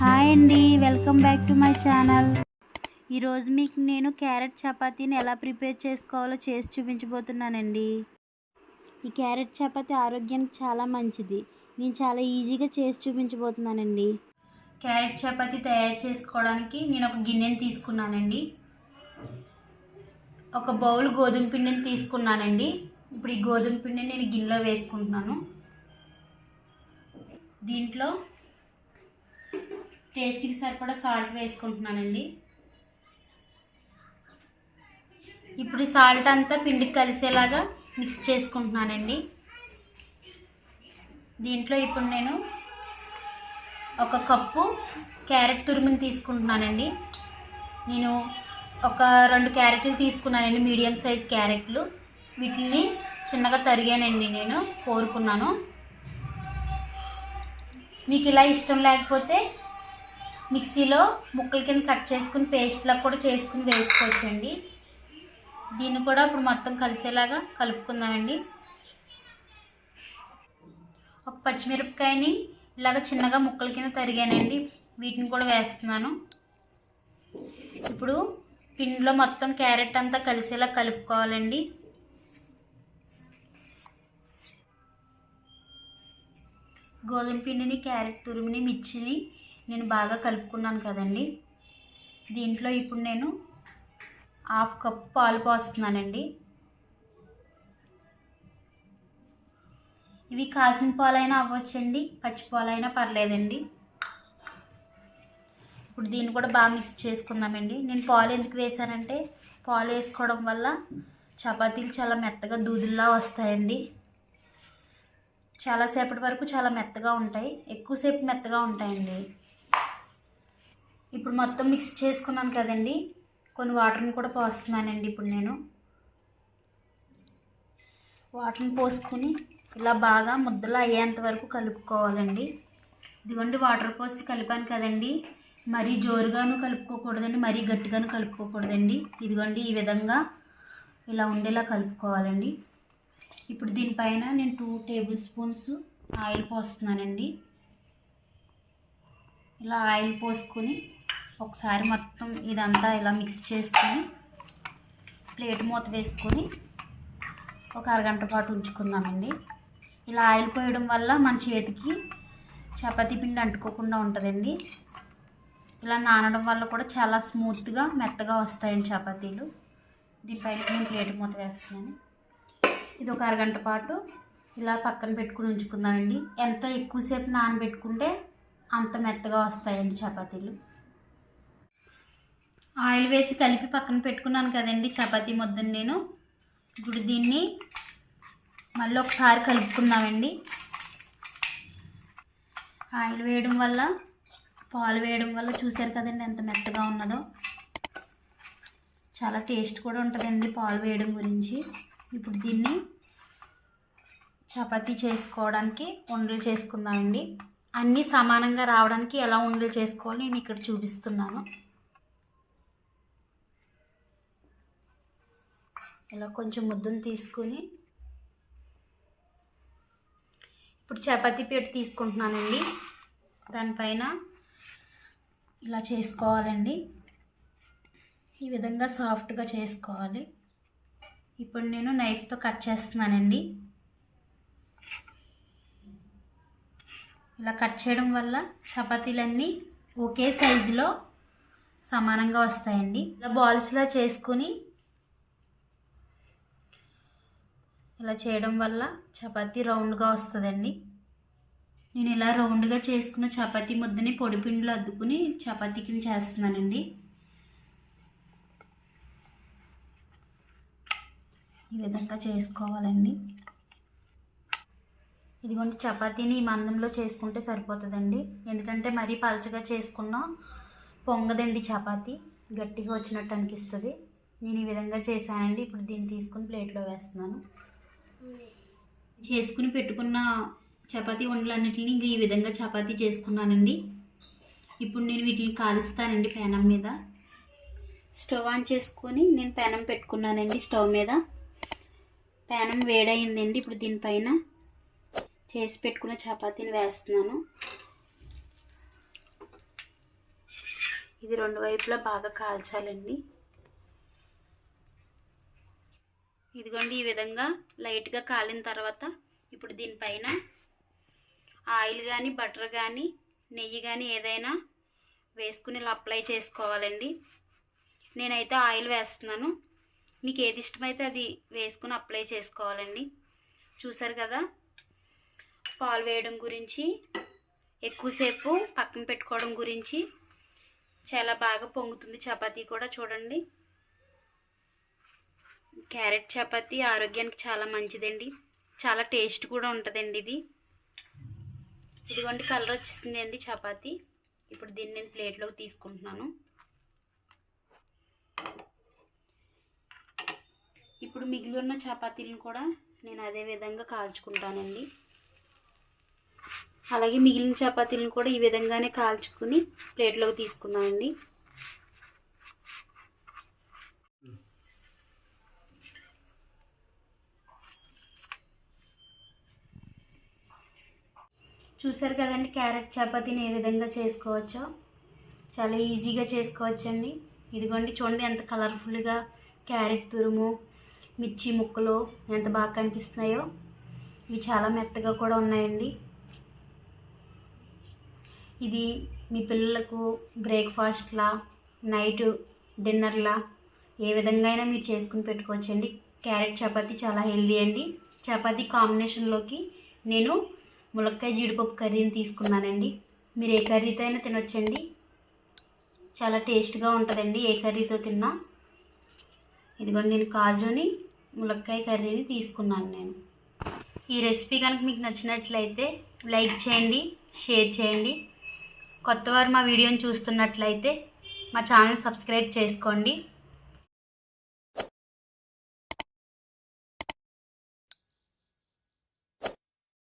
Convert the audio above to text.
Hi అండి welcome back to my channel. ఈరోజు మీకు నేను క్యారెట్ చపాతీని ఎలా ప్రిపేర్ చేసుకోవాలో చేసి చూపించబోతున్నానండి. ఈ క్యారెట్ చపాతీ ఆరోగ్యానికి చాలా మంచిది. నేను చాలా ఈజీగా చేసి చూపించబోతున్నానండి. క్యారెట్ చపాతీ తయారు చేసుకోవడానికి నేను ఒక గిన్నెని తీసుకున్నానండి. ఒక బౌల్ గోధుమ పిండిని తీసుకున్నానండి. ఇప్పుడు ఈ గోధుమ పిండిని నేను గిన్నెలో వేసుకుంటున్నాను. దీంట్లో టేస్ట్కి సరిపడా సాల్ట్ వేసుకుంటున్నానండి. ఇప్పుడు సాల్ట్ అంతా పిండికి కలిసేలాగా మిక్స్ చేసుకుంటున్నానండి. దీంట్లో ఇప్పుడు నేను ఒక కప్పు క్యారెట్ తురుముని తీసుకుంటున్నానండి. నేను ఒక రెండు క్యారెట్లు తీసుకున్నానండి మీడియం సైజ్ క్యారెట్లు. వీటిని చిన్నగా తరిగానండి నేను కోరుకున్నాను. మీకు ఇలా ఇష్టం లేకపోతే మిక్సీలో ముక్కల కింద కట్ చేసుకుని పేస్ట్లా కూడా చేసుకుని వేసుకోవచ్చండి. దీన్ని కూడా ఇప్పుడు మొత్తం కలిసేలాగా కలుపుకుందామండి. ఒక పచ్చిమిరపకాయని ఇలాగ చిన్నగా ముక్కల కింద తరిగానండి. వీటిని కూడా వేస్తున్నాను. ఇప్పుడు పిండిలో మొత్తం క్యారెట్ అంతా కలిసేలా కలుపుకోవాలండి. గోధుమ పిండిని క్యారెట్ తురుమిని మిర్చిని నేను బాగా కలుపుకున్నాను కదండి. దీంట్లో ఇప్పుడు నేను హాఫ్ కప్ పాలు పోస్తున్నానండి. ఇవి కాసిన పాలైనా అవ్వచ్చండి పచ్చి పాలైనా పర్లేదండి. ఇప్పుడు దీన్ని కూడా బాగా మిక్స్ చేసుకుందామండి. నేను పాలు ఎందుకు వేసానంటే పాలు వేసుకోవడం వల్ల చపాతీలు చాలా మెత్తగా దూదుల్లా వస్తాయండి. చాలాసేపటి వరకు చాలా మెత్తగా ఉంటాయి. ఎక్కువసేపు మెత్తగా ఉంటాయండి. ఇప్పుడు మొత్తం మిక్స్ చేసుకున్నాను కదండి. కొన్ని వాటర్ని కూడా పోస్తున్నానండి ఇప్పుడు నేను. వాటర్ని పోసుకుని ఇలా బాగా ముద్దలు అయ్యేంత వరకు కలుపుకోవాలండి. ఇదిగోండి వాటర్ పోసి కలిపాను కదండి. మరీ జోరుగాను కలుపుకోకూడదండి మరీ గట్టిగాను కలుపుకోకూడదండి. ఇదిగోండి ఈ విధంగా ఇలా ఉండేలా కలుపుకోవాలండి. ఇప్పుడు దీనిపైన నేను టూ టేబుల్ స్పూన్స్ ఆయిల్ పోస్తున్నానండి. ఇలా ఆయిల్ పోసుకొని ఒకసారి మొత్తం ఇదంతా ఇలా మిక్స్ చేసుకొని ప్లేట్ మూత వేసుకొని ఒక అరగంట పాటు ఉంచుకుందామండి. ఇలా ఆయిల్ పోయడం వల్ల మన చేతికి చపాతీ పిండి అంటుకోకుండా ఉంటుందండి. ఇలా నానడం వల్ల కూడా చాలా స్మూత్గా మెత్తగా వస్తాయండి చపాతీలు. దీనిపైన నేను ప్లేట్ మూత వేస్తున్నాను. ఇది ఒక అరగంట పాటు ఇలా పక్కన పెట్టుకుని ఉంచుకుందామండి. ఎంత ఎక్కువసేపు నానబెట్టుకుంటే అంత మెత్తగా వస్తాయండి చపాతీలు. ఆయిల్ వేసి కలిపి పక్కన పెట్టుకున్నాను కదండి చపాతీ ముద్దని నేను. ఇప్పుడు దీన్ని మళ్ళీ ఒకసారి కలుపుకుందామండి. ఆయిల్ వేయడం వల్ల పాలు వేయడం వల్ల చూసారు కదండి ఎంత మెత్తగా ఉన్నదో. చాలా టేస్ట్ కూడా ఉంటుందండి పాలు వేయడం గురించి. ఇప్పుడు దీన్ని చపాతీ చేసుకోవడానికి ఉండలు చేసుకుందామండి. అన్నీ సమానంగా రావడానికి ఎలా ఉండలు చేసుకోవాలో నేను ఇక్కడ చూపిస్తున్నాను. ఇలా కొంచెం ముద్దలు తీసుకుని ఇప్పుడు చపాతీ పీట తీసుకుంటున్నానండి. దానిపైన ఇలా చేసుకోవాలండి. ఈ విధంగా సాఫ్ట్గా చేసుకోవాలి. ఇప్పుడు నేను నైఫ్తో కట్ చేస్తున్నానండి. ఇలా కట్ చేయడం వల్ల చపాతీలన్నీ ఒకే సైజులో సమానంగా వస్తాయండి. ఇలా బాల్స్లా చేసుకుని ఇలా చేయడం వల్ల చపాతీ రౌండ్గా వస్తుందండి. నేను ఇలా రౌండ్గా చేసుకున్న చపాతీ ముద్దని పొడి పిండిలో అద్దుకుని చపాతీ కింద చేస్తున్నానండి. ఈ విధంగా చేసుకోవాలండి. ఇదిగోండి చపాతీని ఈ మందంలో చేసుకుంటే సరిపోతుందండి. ఎందుకంటే మరీ పలచగా చేసుకున్నా పొంగదండి చపాతీ. గట్టిగా వచ్చినట్టు అనిపిస్తుంది. నేను ఈ విధంగా చేశానండి. ఇప్పుడు దీన్ని తీసుకుని ప్లేట్లో వేస్తున్నాను. చేసుకుని పెట్టుకున్న చపాతీ ఉండలన్నిటిని ఇంక ఈ విధంగా చపాతీ చేసుకున్నానండి. ఇప్పుడు నేను వీటిని కాలుస్తానండి పెనం మీద. స్టవ్ ఆన్ చేసుకొని నేను పెనం పెట్టుకున్నానండి స్టవ్ మీద. పెనం వేడయిందండి. ఇప్పుడు దీనిపైన చేసి పెట్టుకున్న చపాతీని వేస్తున్నాను. ఇది రెండు వైపులా బాగా కాల్చాలండి. ఇదిగోండి ఈ విధంగా లైట్గా కాలిన తర్వాత ఇప్పుడు దీనిపైన ఆయిల్ కానీ బటర్ కానీ నెయ్యి కానీ ఏదైనా వేసుకుని ఇలా అప్లై చేసుకోవాలండి. నేనైతే ఆయిల్ వేస్తున్నాను. మీకు ఏది ఇష్టమైతే అది వేసుకుని అప్లై చేసుకోవాలండి. చూసారు కదా? పాలు వేయడం గురించి ఎక్కువసేపు పక్కన పెట్టుకోవడం గురించి చాలా బాగా పొంగుతుంది చపాతీ కూడా చూడండి. క్యారెట్ చపాతీ ఆరోగ్యానికి చాలా మంచిదండి. చాలా టేస్ట్ కూడా ఉంటుందండి ఇది. ఇదిగోండి కలర్ వచ్చేసింది అండి చపాతీ. ఇప్పుడు దీన్ని నేను ప్లేట్లోకి తీసుకుంటున్నాను. ఇప్పుడు మిగిలి ఉన్న చపాతీలను కూడా నేను అదే విధంగా కాల్చుకుంటానండి. అలాగే మిగిలిన చపాతీలను కూడా ఈ విధంగానే కాల్చుకుని ప్లేట్లోకి తీసుకున్నానండి చూసారు కదండి క్యారెట్ చపాతీని ఏ విధంగా చేసుకోవచ్చో. చాలా ఈజీగా చేసుకోవచ్చండి. ఇదిగోండి చూడండి ఎంత కలర్ఫుల్గా క్యారెట్ తురుము మిర్చి ముక్కలు ఎంత బాగా కనిపిస్తున్నాయో. ఇవి చాలా మెత్తగా కూడా ఉన్నాయండి. ఇది మీ పిల్లలకు బ్రేక్ఫాస్ట్లా నైట్ డిన్నర్లా ఏ విధంగా అయినా మీరు చేసుకుని పెట్టుకోవచ్చండి. క్యారెట్ చపాతీ చాలా హెల్దీ అండి. చపాతీ కాంబినేషన్లోకి నేను ములక్కాయ జీడిపప్పు కర్రీని తీసుకున్నానండి. మీరు ఏ కర్రీతో అయినా తినొచ్చండి. చాలా టేస్ట్గా ఉంటుందండి ఏ కర్రీతో తిన్నా. ఇదిగోండి నేను కాజుని ములక్కాయ కర్రీని తీసుకున్నాను నేను. ఈ రెసిపీ కనుక మీకు నచ్చినట్లయితే లైక్ చేయండి షేర్ చేయండి. కొత్తవారు మా వీడియోని చూస్తున్నట్లయితే మా ఛానల్ సబ్స్క్రైబ్ చేసుకోండి.